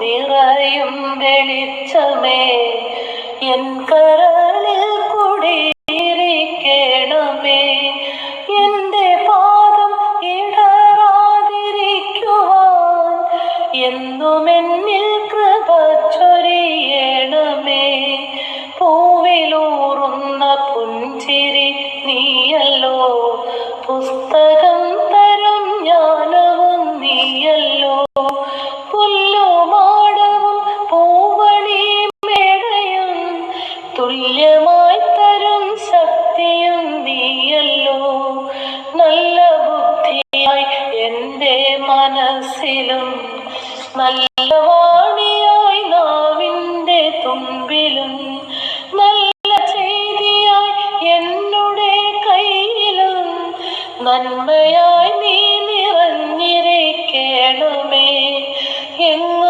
നിറയും വെളിച്ചമേ എൻ കരളിൽ കുടിയിരിക്കണമേ. എന്റെ പാദം ഇടറാതിരിക്കുവാൻ എന്നും എന്നിൽ കൃപ ചൊരിയണമേ. പൂവിലൂറുന്ന പുഞ്ചിരി നീയല്ലോ പുസ്തകം തരും ജ്ഞാനവും തുല്യമായി തരും ശക്തിയും നീയല്ലോ. നല്ല ബുദ്ധിയായി എന്റെ മനസ്സിലും നല്ല വാണിയായി നാവിന്റെ തുമ്പിലും നല്ല ചെയ്തിയായി എന്നുടെ കയ്യിലും നന്മയായി നീ നിറഞ്ഞിരിക്കണമേ. എങ്ങ